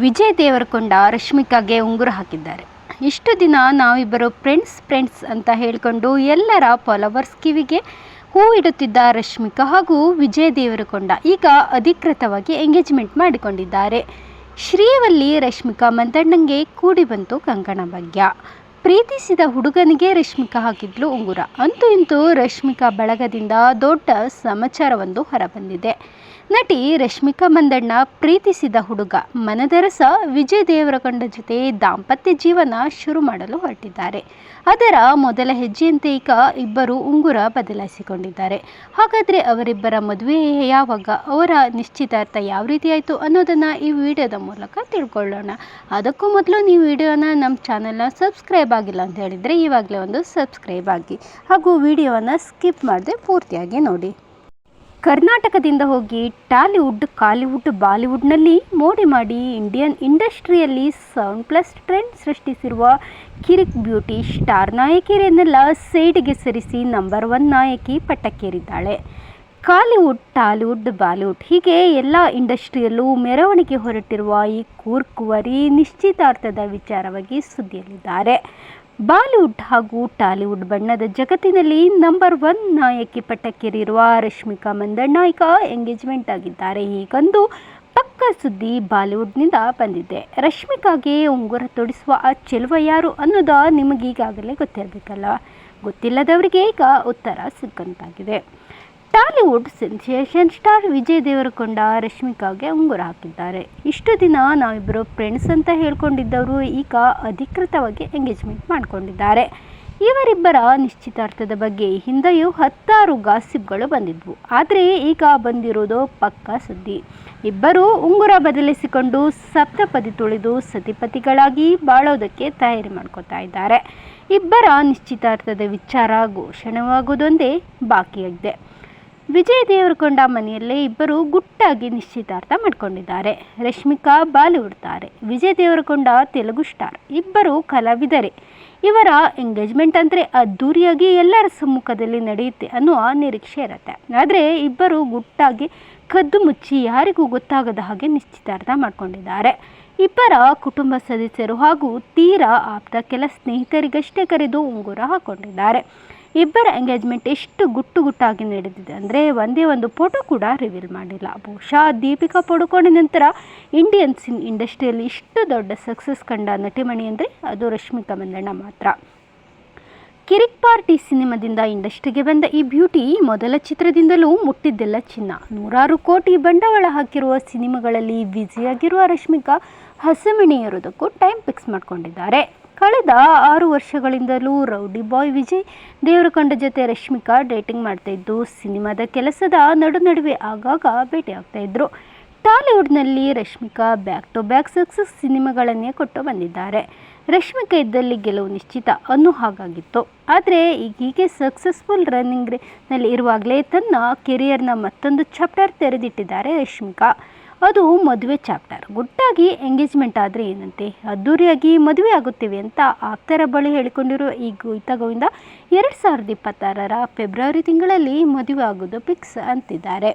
ವಿಜಯ್ ದೇವರಕೊಂಡ ರಶ್ಮಿಕಾಗೆ ಉಂಗುರ ಹಾಕಿದ್ದಾರೆ. ಇಷ್ಟು ದಿನ ನಾವಿಬ್ಬರು ಫ್ರೆಂಡ್ಸ್ ಫ್ರೆಂಡ್ಸ್ ಅಂತ ಹೇಳಿಕೊಂಡು ಎಲ್ಲರ ಫಾಲೋವರ್ಸ್ ಕಿವಿಗೆ ಹೂ ಇಡುತ್ತಿದ್ದ ರಶ್ಮಿಕಾ ಹಾಗೂ ವಿಜಯ್ ದೇವರಕೊಂಡ ಈಗ ಅಧಿಕೃತವಾಗಿ ಎಂಗೇಜ್ಮೆಂಟ್ ಮಾಡಿಕೊಂಡಿದ್ದಾರೆ. ಶ್ರೀವಲ್ಲಿ ರಶ್ಮಿಕಾ ಮಂದಣ್ಣಂಗೆ ಕೂಡಿ ಬಂತು ಕಂಕಣ ಭಾಗ್ಯ ಪ್ರೀತಿಸಿದ ಹುಡುಗನಿಗೆ ರಶ್ಮಿಕಾ ಹಾಕಿದ್ಲು ಉಂಗುರ. ಅಂತೂ ಇಂತೂ ರಶ್ಮಿಕಾ ಬಳಗದಿಂದ ದೊಡ್ಡ ಸಮಾಚಾರವೊಂದು ಹೊರಬಂದಿದೆ. ನಟಿ ರಶ್ಮಿಕಾ ಮಂದಣ್ಣ ಪ್ರೀತಿಸಿದ ಹುಡುಗ. ಮನದರಸ ವಿಜಯ್ ದೇವರಕೊಂಡ ಜೊತೆ ದಾಂಪತ್ಯ ಜೀವನ ಶುರು ಮಾಡಲು ಹೊರಟಿದ್ದಾರೆ. ಅದರ ಮೊದಲ ಹೆಜ್ಜೆಯಂತೆ ಈಗ ಇಬ್ಬರು ಉಂಗುರ ಬದಲಾಯಿಸಿಕೊಂಡಿದ್ದಾರೆ. ಹಾಗಾದರೆ ಅವರಿಬ್ಬರ ಮದುವೆ ಯಾವಾಗ? ಅವರ ನಿಶ್ಚಿತಾರ್ಥ ಯಾವ ರೀತಿ ಆಯಿತು ಅನ್ನೋದನ್ನು ಈ ವಿಡಿಯೋದ ಮೂಲಕ ತಿಳ್ಕೊಳ್ಳೋಣ. ಅದಕ್ಕೂ ಮೊದಲು ನೀವು ವಿಡಿಯೋನ ನಮ್ಮ ಚಾನಲ್ನ ಸಬ್ಸ್ಕ್ರೈಬ್ ಆಗಿಲ್ಲ ಅಂತ ಹೇಳಿದರೆ ಇವಾಗಲೇ ಒಂದು ಸಬ್ಸ್ಕ್ರೈಬ್ ಆಗಿ. ಹಾಗೂ ವಿಡಿಯೋವನ್ನು ಸ್ಕಿಪ್ ಮಾಡದೆ ಪೂರ್ತಿಯಾಗಿ ನೋಡಿ. ಕರ್ನಾಟಕದಿಂದ ಹೋಗಿ ಟಾಲಿವುಡ್, ಕಾಲಿವುಡ್, ಬಾಲಿವುಡ್ನಲ್ಲಿ ಮೋಡಿ ಮಾಡಿ ಇಂಡಿಯನ್ ಇಂಡಸ್ಟ್ರಿಯಲ್ಲಿ ಸೌಂಡ್ ಪ್ಲಸ್ ಟ್ರೆಂಡ್ ಸೃಷ್ಟಿಸಿರುವ ಕಿರಿಕ್ ಬ್ಯೂಟಿ ಸ್ಟಾರ್ ನಾಯಕಿಯರನ್ನೆಲ್ಲ ಸೈಡ್ಗೆ ಸರಿಸಿ ನಂಬರ್ ಒನ್ ನಾಯಕಿ ಪಟ್ಟಕ್ಕೇರಿದ್ದಾಳೆ. ಕಾಲಿವುಡ್, ಟಾಲಿವುಡ್, ಬಾಲಿವುಡ್ ಹೀಗೆ ಎಲ್ಲ ಇಂಡಸ್ಟ್ರಿಯಲ್ಲೂ ಮೆರವಣಿಗೆ ಹೊರಟಿರುವ ಈ ಕೂರ್ಕುವರಿ ನಿಶ್ಚಿತಾರ್ಥದ ವಿಚಾರವಾಗಿ ಸುದ್ದಿಯಲ್ಲಿದ್ದಾರೆ. ಬಾಲಿವುಡ್ ಹಾಗೂ ಟಾಲಿವುಡ್ ಬಣ್ಣದ ಜಗತ್ತಿನಲ್ಲಿ ನಂಬರ್ ಒನ್ ನಾಯಕಿ ಪಟ್ಟಕ್ಕೇರಿರುವ ರಶ್ಮಿಕಾ ಮಂದಣ್ಣ ಈಗ ಎಂಗೇಜ್ಮೆಂಟ್ ಆಗಿದ್ದಾರೆ. ಹೀಗೊಂದು ಪಕ್ಕ ಸುದ್ದಿ ಬಾಲಿವುಡ್ನಿಂದ ಬಂದಿದೆ. ರಶ್ಮಿಕಾಗೆ ಉಂಗುರ ತೊಡಿಸುವ ಆ ಚೆಲುವ ಯಾರು ಅನ್ನೋದ ನಿಮಗೀಗಾಗಲೇ ಗೊತ್ತಿರಬೇಕಲ್ಲ? ಗೊತ್ತಿಲ್ಲದವರಿಗೆ ಈಗ ಉತ್ತರ ಸಿಕ್ಕಂತಾಗಿದೆ. Tollywood sensation star Vijay Deverakonda, ರಶ್ಮಿಕಾಗೆ ಉಂಗುರ ಹಾಕಿದ್ದಾರೆ. ಇಷ್ಟು ದಿನ ನಾವಿಬ್ಬರು ಫ್ರೆಂಡ್ಸ್ ಅಂತ ಹೇಳ್ಕೊಂಡಿದ್ದವರು ಈಗ ಅಧಿಕೃತವಾಗಿ ಎಂಗೇಜ್ಮೆಂಟ್ ಮಾಡಿಕೊಂಡಿದ್ದಾರೆ. ಇವರಿಬ್ಬರ ನಿಶ್ಚಿತಾರ್ಥದ ಬಗ್ಗೆ ಹಿಂದೆಯೂ ಹತ್ತಾರು ಗಾಸಿಪ್ಗಳು ಬಂದಿದ್ವು. ಆದರೆ ಈಗ ಬಂದಿರೋದು ಪಕ್ಕಾ ಸುದ್ದಿ. ಇಬ್ಬರು ಉಂಗುರ ಬದಲಿಸಿಕೊಂಡು ಸಪ್ತಪದಿ ತುಳಿದು ಸತಿಪತಿಗಳಾಗಿ ಬಾಳೋದಕ್ಕೆ ತಯಾರಿ ಮಾಡ್ಕೋತಾ ಇದ್ದಾರೆ. ಇಬ್ಬರ ನಿಶ್ಚಿತಾರ್ಥದ ವಿಚಾರ ಘೋಷಣೆಯಾಗುವುದೊಂದೇ ಬಾಕಿಯಾಗಿದೆ. ವಿಜಯ್ ದೇವರಕೊಂಡ ಮನೆಯಲ್ಲೇ ಇಬ್ಬರು ಗುಟ್ಟಾಗಿ ನಿಶ್ಚಿತಾರ್ಥ ಮಾಡ್ಕೊಂಡಿದ್ದಾರೆ. ರಶ್ಮಿಕಾ ಬಾಲಿವುಡ್ ತಾರೆ ವಿಜಯ್ ದೇವರಕೊಂಡ ತೆಲುಗು ಸ್ಟಾರ್. ಇಬ್ಬರು ಕಲಾವಿದರೆ. ಇವರ ಎಂಗೇಜ್ಮೆಂಟ್ ಅಂದರೆ ಅದ್ದೂರಿಯಾಗಿ ಎಲ್ಲರ ಸಮ್ಮುಖದಲ್ಲಿ ನಡೆಯುತ್ತೆ ಅನ್ನುವ ನಿರೀಕ್ಷೆ ಇರುತ್ತೆ. ಆದರೆ ಇಬ್ಬರು ಗುಟ್ಟಾಗಿ ಕದ್ದು ಮುಚ್ಚಿ ಯಾರಿಗೂ ಗೊತ್ತಾಗದ ಹಾಗೆ ನಿಶ್ಚಿತಾರ್ಥ ಮಾಡ್ಕೊಂಡಿದ್ದಾರೆ. ಇಬ್ಬರ ಕುಟುಂಬ ಸದಸ್ಯರು ಹಾಗೂ ತೀರಾ ಆಪ್ತ ಕೆಲ ಸ್ನೇಹಿತರಿಗಷ್ಟೇ ಕರೆದು ಉಂಗುರ ಹಾಕೊಂಡಿದ್ದಾರೆ. ಇಬ್ಬರ ಎಂಗೇಜ್ಮೆಂಟ್ ಎಷ್ಟು ಗುಟ್ಟು ಗುಟ್ಟಾಗಿ ನಡೆದಿದೆ ಅಂದರೆ ಒಂದೇ ಒಂದು ಫೋಟೋ ಕೂಡ ರಿವೀಲ್ ಮಾಡಿಲ್ಲ. ಬಹುಶಃ ದೀಪಿಕಾ ಪಡುಕೋಣೆ ನಂತರ ಇಂಡಿಯನ್ ಸಿನ್ ಇಂಡಸ್ಟ್ರಿಯಲ್ಲಿ ಇಷ್ಟು ದೊಡ್ಡ ಸಕ್ಸಸ್ ಕಂಡ ನಟಿಮಣಿ ಅಂದರೆ ಅದು ರಶ್ಮಿಕಾ ಮಂದಣ್ಣ ಮಾತ್ರ. ಕಿರಿಕ್ ಪಾರ್ಟಿ ಸಿನಿಮಾದಿಂದ ಇಂಡಸ್ಟ್ರಿಗೆ ಬಂದ ಈ ಬ್ಯೂಟಿ ಮೊದಲ ಚಿತ್ರದಿಂದಲೂ ಮುಟ್ಟಿದ್ದೆಲ್ಲ ಚಿನ್ನ. ನೂರಾರು ಕೋಟಿ ಬಂಡವಾಳ ಹಾಕಿರುವ ಸಿನಿಮಾಗಳಲ್ಲಿ ಬ್ಯುಸಿಯಾಗಿರುವ ರಶ್ಮಿಕಾ ಹಸೆಮಣೆಯೇರೋದಕ್ಕೂ ಟೈಮ್ ಫಿಕ್ಸ್ ಮಾಡ್ಕೊಂಡಿದ್ದಾರೆ. ಕಳೆದ ಆರು ವರ್ಷಗಳಿಂದಲೂ ರೌಡಿ ಬಾಯ್ ವಿಜಯ್ ದೇವರಕೊಂಡ ಜೊತೆ ರಶ್ಮಿಕಾ ಡೇಟಿಂಗ್ ಮಾಡ್ತಾ ಇದ್ದು ಸಿನಿಮಾದ ಕೆಲಸದ ನಡು ನಡುವೆ ಆಗಾಗ ಭೇಟಿಯಾಗ್ತಾ ಇದ್ರು. ಟಾಲಿವುಡ್ನಲ್ಲಿ Rashmika back to back success ಸಿನಿಮಾಗಳನ್ನೇ ಕೊಟ್ಟು ಬಂದಿದ್ದಾರೆ. ರಶ್ಮಿಕಾ ಇದ್ದಲ್ಲಿ ಗೆಲುವು ನಿಶ್ಚಿತ ಅನ್ನೋ ಹಾಗಾಗಿತ್ತು. ಆದರೆ ಈಗ ಹೀಗೆ ಸಕ್ಸಸ್ಫುಲ್ ರನ್ನಿಂಗ್ನಲ್ಲಿ ಇರುವಾಗಲೇ ತನ್ನ ಕೆರಿಯರ್ನ ಮತ್ತೊಂದು ಚಾಪ್ಟರ್ ತೆರೆದಿಟ್ಟಿದ್ದಾರೆ ರಶ್ಮಿಕಾ. ಅದು ಮದುವೆ ಚಾಪ್ಟರ್. ಗುಟ್ಟಾಗಿ ಎಂಗೇಜ್ಮೆಂಟ್ ಆದರೆ ಏನಂತೆ? ಅದ್ದೂರಿಯಾಗಿ ಮದುವೆ ಆಗುತ್ತೇವೆ ಅಂತ ಆಪ್ತರ ಬಳಿ ಹೇಳಿಕೊಂಡಿರುವ ಈ ಗೀತಾ ಗೋವಿಂದ ಎರಡು ಸಾವಿರದ ಇಪ್ಪತ್ತಾರರ ಫೆಬ್ರವರಿ ತಿಂಗಳಲ್ಲಿ ಮದುವೆ ಆಗೋದು ಫಿಕ್ಸ್ ಅಂತಿದ್ದಾರೆ.